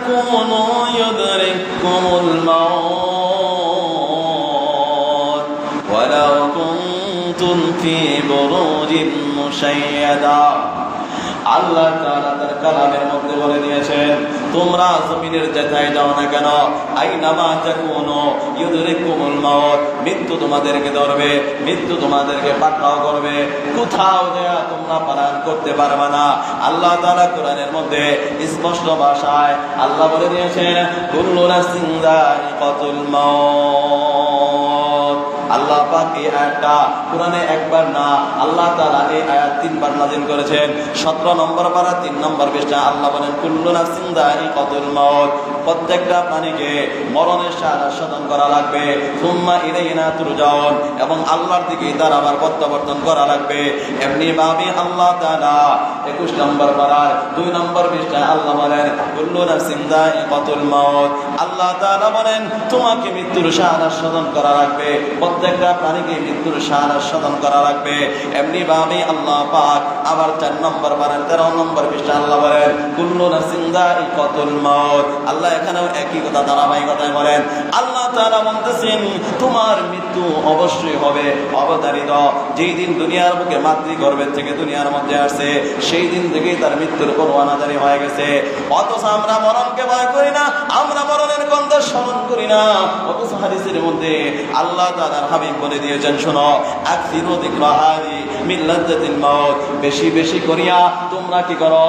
تكونوا يدرككم الموت ولو كنتم في بروج مشيدة আল্লাহ তাআলা তার কালামের মধ্যে বলে দিয়েছেন তোমরা জমিনের যেথায় যাও না কেন? আইনামা তাকুনু কোমল মাউত। মৃত্যু তোমাদেরকে ধরবে, মৃত্যু তোমাদেরকে পাকড়াও করবে। কোথাও দেয়া তোমরা পালন করতে পারবে না। আল্লাহ তারা কোরআনের মধ্যে স্পষ্ট ভাষায় আল্লাহ বলে দিয়েছেন কুল্লুরা নাফসিন কতুল আল্লাহ পাক এই আয়াতটা কোরআনে একবার না, আল্লাহ তালা এই আয়াত তিনবার নাজিল করেছেন। 17 নম্বর পারা তিন নম্বর পৃষ্ঠা, আল্লাহ বলেন, কুল্লু নাসিন্দা এই কদুল মাউত। প্রত্যেকটা প্রাণীকে মরণের আস্বাদন করা লাগবে। সুম্মা ইলাইনা তুরজাউন। এবং আল্লাহর দিকে তার আবার প্রত্যাবর্তন করা লাগবে। এমনি ভাবে আল্লাহ তাআলা 21 নম্বর পারার 2 নম্বর পৃষ্ঠায় আল্লাহ বলেন, কুল্লু আল্লাহ বলেন, তোমাকে মৃত্যুর করা লাগবে। প্রত্যেকটা প্রাণীকে মৃত্যুর করা লাগবে। এমনি ভাবে আল্লাহ পাক আবার 4 নম্বর পারার 13 নম্বর পৃষ্ঠায় আল্লাহ বলেন, কুল্লু নাফসিন যায়িকাতুল মাউত। আল্লাহ এখানেও একই কথা ধারাবাহিকতায় বলেন, আল্লাহ তারা বলতেছেন, তোমার মৃত্যু অবশ্যই হবে অবতারিত যেই দিন দুনিয়ার বুকে মাতৃগর্ভের থেকে দুনিয়ার মধ্যে আসছে, সেই দিন থেকেই তার মৃত্যুর উপর অনাদারি হয়ে গেছে। অথচ আমরা মরণকে ভয় করি না, আমরা মরণের গন্ধ স্মরণ করি না। হাদিসের মধ্যে আল্লাহ তাআলার হাবিব বলে দিয়েছেন, শোনো, আকসিরু যিকরাহারি মিন লাজ্জাতিল মাউত। বেশি বেশি করিয়া তোমরা কি করো?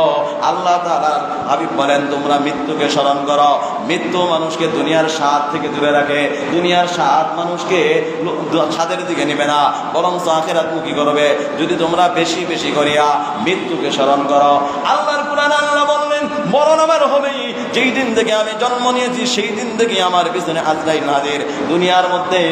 আল্লাহ তাআলার হাবিব বলেন, তোমরা মৃত্যুকে স্মরণ করো। মৃত্যু মানুষকে দুনিয়ার স্বাদ থেকে দূরে রাখে। দুনিয়ার স্বাদ মানুষকে ছাদের দিকে নেবে না বরং আখেরাত মুখী করবে। যদি তোমরা বেশি বেশি করিয়া মৃত্যুকে স্মরণ করো, আল্লাহর কোরআন আল্লাহ বললেন মরণ আমার হবেই। যেই দিন থেকে আমি জন্ম নিয়েছি, সেই দিন থেকে আমার পিছনে আজরাই নাদের দুনিয়ার মধ্যে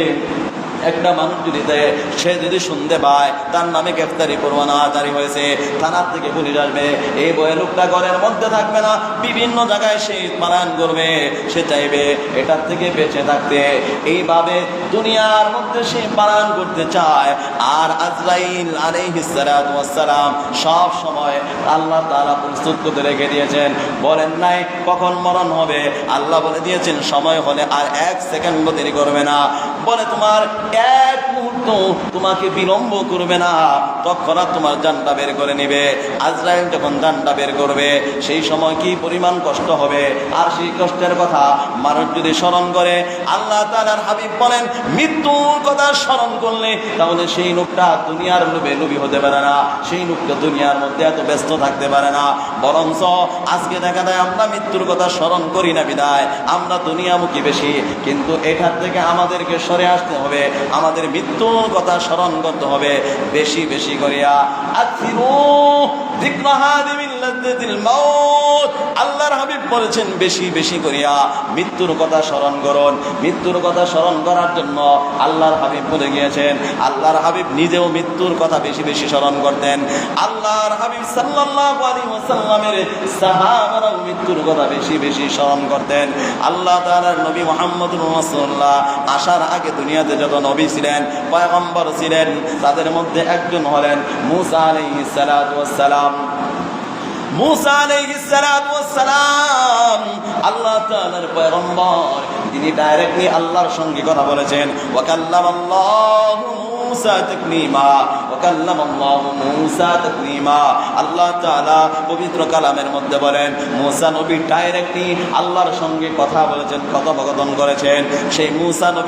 একটা মানুষ যদি দেয়, সে যদি শুনতে পায়, তার নামে গ্রেফতারি পরোয়ানা জারি হয়েছে। থানার থেকে পুলিশ আসবে। এই বইয়ের লোকটা ঘরের মধ্যে থাকবে না, বিভিন্ন জায়গায় সে পালায়ন করবে। সে চাইবে এটার থেকে বেঁচে থাকতে। এইভাবে দুনিয়ার মধ্যে সে পালায়ন করতে চায়। আর আজরাইল আলাইহিস সালাম সব সময় আল্লাহ তাআলা প্রস্তুত করে রেখে দিয়েছেন। বলেন নাই, কখন মরণ হবে? আল্লাহ বলে দিয়েছেন, সময় হলে আর এক সেকেন্ড দেরি করবে না। বলে তোমার এক মুহূর্ত তোমাকে বিলম্ব করবে না। তৎক্ষণাৎ তোমার জানটা বের করে নেবে। আজরাইল যখন জানটা বের করবে, সেই সময় কি পরিমাণ কষ্ট হবে? আর সেই কষ্টের কথা মানুষ যদি স্মরণ করে, আল্লাহ তাআলার হাবিব বলেন, মৃত্যুর কথা স্মরণ করলে তাহলে সেই লোকটা দুনিয়ার লোভে লোভী হতে পারে না। সেই লোকটা দুনিয়ার মধ্যে এত ব্যস্ত থাকতে পারে না। বরঞ্চ আজকে দেখা যায় আমরা মৃত্যুর কথা স্মরণ করি না বিদায়। আমরা দুনিয়ামুখী বেশি। কিন্তু এখান থেকে আমাদেরকে সরে আসতে হবে। আমাদের মৃত্যুর কথা স্মরণ করতে হবে? বেশি বেশি করিয়া আখিরু আল্লাহর হাবিব বলেছেন, বেশি বেশি করিয়া মৃত্যুর কথা স্মরণ করুন। মৃত্যুর কথা স্মরণ করার জন্য আল্লাহর হাবিব বলে গিয়েছেন, আল্লাহর হাবিব নিজেও মৃত্যুর কথা বেশি বেশি স্মরণ করতেন। আল্লাহর হাবিব সাহাবারাও মৃত্যুর কথা বেশি বেশি স্মরণ করতেন। আল্লাহ তাআলার নবী মুহাম্মদুর রাসূলুল্লাহ আসার আগে দুনিয়াতে যত নবী ছিলেন, পয়গম্বর ছিলেন, তাদের মধ্যে একজন হলেন মুসা আলাইহিস সালাম। সালাম আল্লাহ ডাইরেক্টলি আল্লাহর সঙ্গে কথা বলেছেন। মুসা মুসা আল্লাহ পবিত্র কালামের মধ্যে বলেন, মুসা নবী ডাইরেক্টলি আল্লাহর সঙ্গে কথা বলেছেন, কথোপকথন করেছেন। সেই মুসা নবী